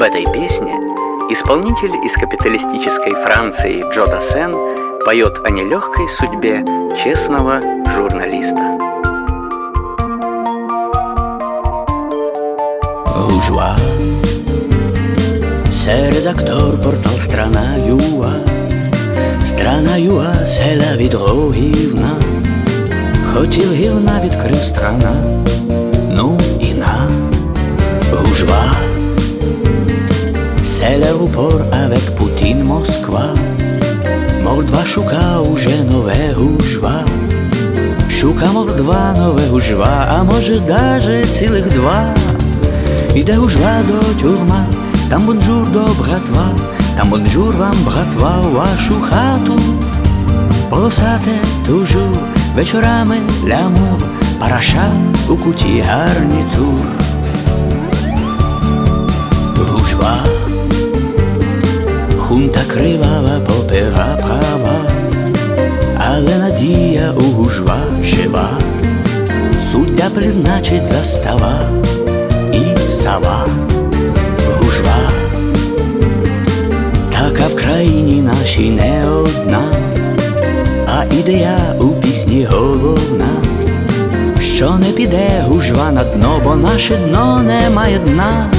В этой песне исполнитель из капиталистической Франции Джо Дассен поет о нелегкой судьбе честного журналиста. Гужва Се редактор портал Страна Юа Страна Юа селя від гівна Хотів гівна відкрив страна Селя упор авек Путін Москва Мордва шука уже нове гужва Шука мордва нове гужва, а може даже цілих два. Іде гужва до тюрма, там бонжур до братва, там бонжур вам, братва, у вашу хату. Полосате тужур, вечорами лямур, параша у куті гарнітур. Хунта кривава, попера права, але надія у гужва жива, суддя призначить застава і сава, гужва, така в країні нашій не одна, а ідея у пісні головна, що не піде гужва на дно, бо наше дно не має дна.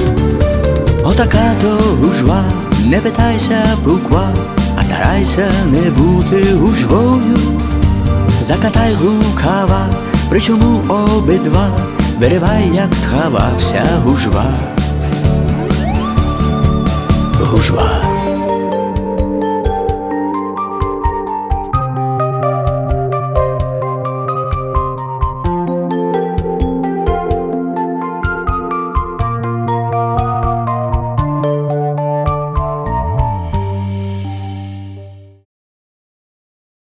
Отака то гужва, не питайся буква, а старайся не бути гужвою. Закатай рукава, причому обидва, виривай, як тхава, вся гужва. Гужва.